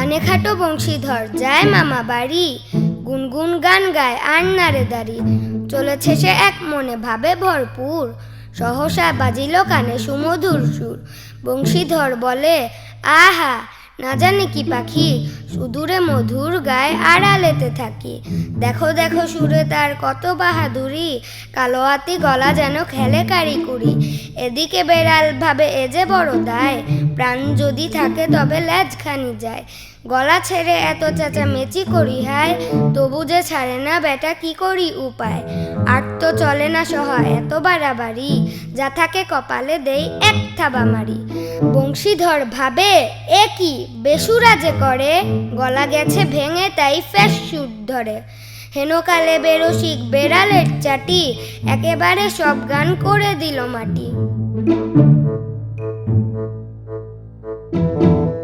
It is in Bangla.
কানে খাটো বংশীধর। যায় মামা বাড়ি। গুনগুন গান গায় আর নারে দাড়ি। চলেছে সে এক মনে, ভাবে ভরপুর। সহসা বাজিল কানে সুমধুর সুর। বংশীধর বলে, আহা না জানে কি পাখি? সুদূরে মধুর গায়ে আড়ালেতে থাকি। দেখো দেখো সুরে তার কত বাহাদুরি। কালো হাতি গলা যেন খেলে কারি কুড়ি এদিকে বেড়াল ভাবে এ যে বড় দায়। প্রাণ যদি থাকে তবে ল্যাজখানি যায়। গলা ছেড়ে এত চেঁচামেচি করি, হায়? তবু যে ছাড়ে না বেটা, কি করি উপায়? আর তো চলে না সহায় এত বাড়াবাড়ি। যা থাকে কপালে দেই এক থাবা মারি। বংশীধর ভাবে এ কি? বেসুরা যে করে, গলা গেছে ভেঙে তাই ফ্যাস সুর ধরে। হেনকালে বেরসিক বেড়ালের চাটি, একেবারে সব গান করে দিল মাটি।